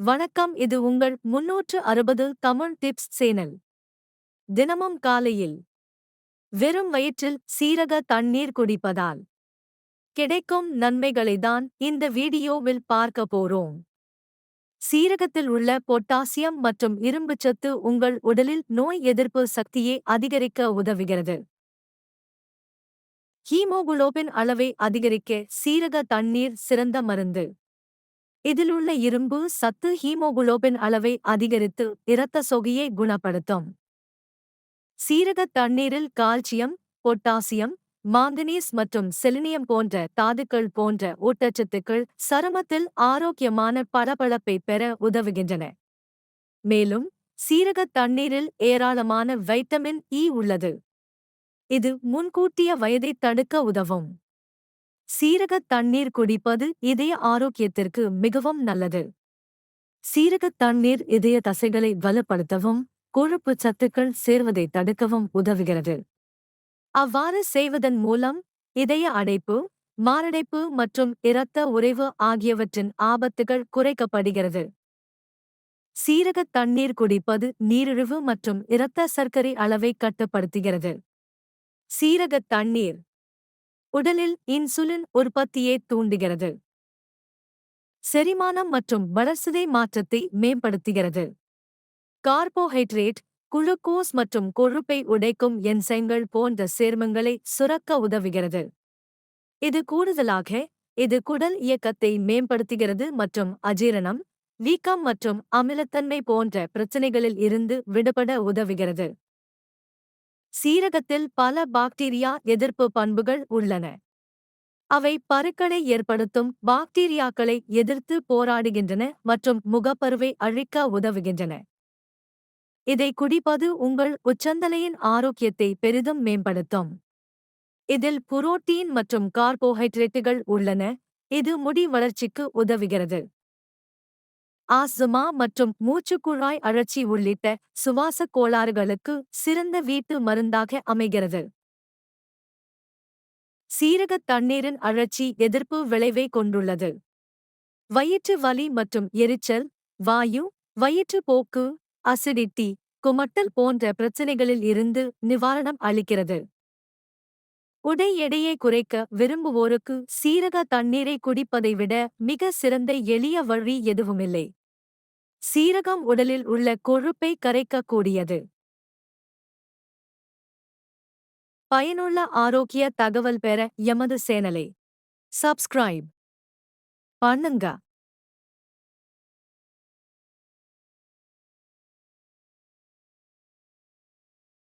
வணக்கம் இது உங்கள் முன்னூற்று அறுபது தமிழ் டிப்ஸ் சேனல். தினமும் காலையில் வெறும் வயிற்றில் சீரக தண்ணீர் குடிப்பதால் கிடைக்கும் நன்மைகளை தான் இந்த வீடியோவில் பார்க்க போறோம். சீரகத்தில் உள்ள பொட்டாசியம் மற்றும் இரும்புச்சத்து உங்கள் உடலில் நோய் எதிர்ப்பு சக்தியை அதிகரிக்க உதவுகிறது. ஹீமோகுளோபின் அளவை அதிகரிக்க சீரக தண்ணீர் சிறந்த மருந்து. இதில் உள்ள இரும்பு சத்து ஹீமோகுளோபின் அளவை அதிகரித்து இரத்த சொகையை குணப்படுத்தும். சீரகத் தண்ணீரில் கால்சியம் பொட்டாசியம் மாங்கனீஸ் மற்றும் செலினியம் போன்ற தாதுக்கள் போன்ற ஊட்டச்சத்துக்கள் சருமத்தில் ஆரோக்கியமான பளபளப்பை பெற உதவுகின்றன. மேலும் சீரகத் தண்ணீரில் ஏராளமான வைட்டமின் இ உள்ளது. இது முன்கூட்டிய வயதை தடுக்க உதவும். சீரகத் தண்ணீர் குடிப்பது இதய ஆரோக்கியத்திற்கு மிகவும் நல்லது. சீரகத் தண்ணீர் இதய தசைகளை வலுப்படுத்தவும் கொழுப்பு சத்துக்கள் சேர்வதை தடுக்கவும் உதவுகிறது. அவ்வாறு செய்வதன் மூலம் இதய அடைப்பு மாரடைப்பு மற்றும் இரத்த உறைவு ஆகியவற்றின் ஆபத்துகள் குறைக்கப்படுகிறது. சீரகத் தண்ணீர் குடிப்பது நீரிழிவு மற்றும் இரத்த சர்க்கரை அளவை கட்டுப்படுத்துகிறது. சீரகத் தண்ணீர் உடலில் இன்சுலின் உற்பத்தியை தூண்டுகிறது. செரிமானம் மற்றும் வளர்சிதை மாற்றத்தை மேம்படுத்துகிறது. கார்போஹைட்ரேட் குளுக்கோஸ் மற்றும் கொழுப்பை உடைக்கும் என்சைம்கள் போன்ற சேர்மங்களை சுரக்க உதவுகிறது. இது கூடுதலாக இது குடல் இயக்கத்தை மேம்படுத்துகிறது மற்றும் அஜீரணம் வீக்கம் மற்றும் அமிலத்தன்மை போன்ற பிரச்சினைகளில் இருந்து விடுபட உதவுகிறது. சீரகத்தில் பல பாக்டீரியா எதிர்ப்பு பண்புகள் உள்ளன. அவை பருக்களை ஏற்படுத்தும் பாக்டீரியாக்களை எதிர்த்து போராடுகின்றன மற்றும் முகப்பருவை அழிக்க உதவுகின்றன. இதை குடிப்பது உங்கள் உச்சந்தலையின் ஆரோக்கியத்தை பெரிதும் மேம்படுத்தும். இதில் புரோட்டீன் மற்றும் கார்போஹைட்ரேட்டுகள் உள்ளன. இது முடி வளர்ச்சிக்கு உதவுகிறது. ஆஸ்துமா மற்றும் மூச்சுக்குழாய் அழற்சி உள்ளிட்ட சுவாசக் கோளாறுகளுக்கு சிறந்த வீட்டு மருந்தாக அமைகிறது. சீரகத் தண்ணீரின் அழற்சி எதிர்ப்பு விளைவை கொண்டுள்ளது. வயிற்று வலி மற்றும் எரிச்சல் வாயு வயிற்று போக்கு அசிடிட்டி குமட்டல் போன்ற பிரச்சினைகளில் இருந்து நிவாரணம் அளிக்கிறது. உடை எடையை குறைக்க விரும்புவோருக்கு சீரக தண்ணீரை குடிப்பதை விட மிக சிறந்த எளிய வழி எதுவுமில்லை. சீரகம் உடலில் உள்ள கொழுப்பை கரைக்கக்கூடியது. பயனுள்ள ஆரோக்கிய தகவல் பெற எமது சேனலை. சப்ஸ்கிரைப் பண்ணுங்க.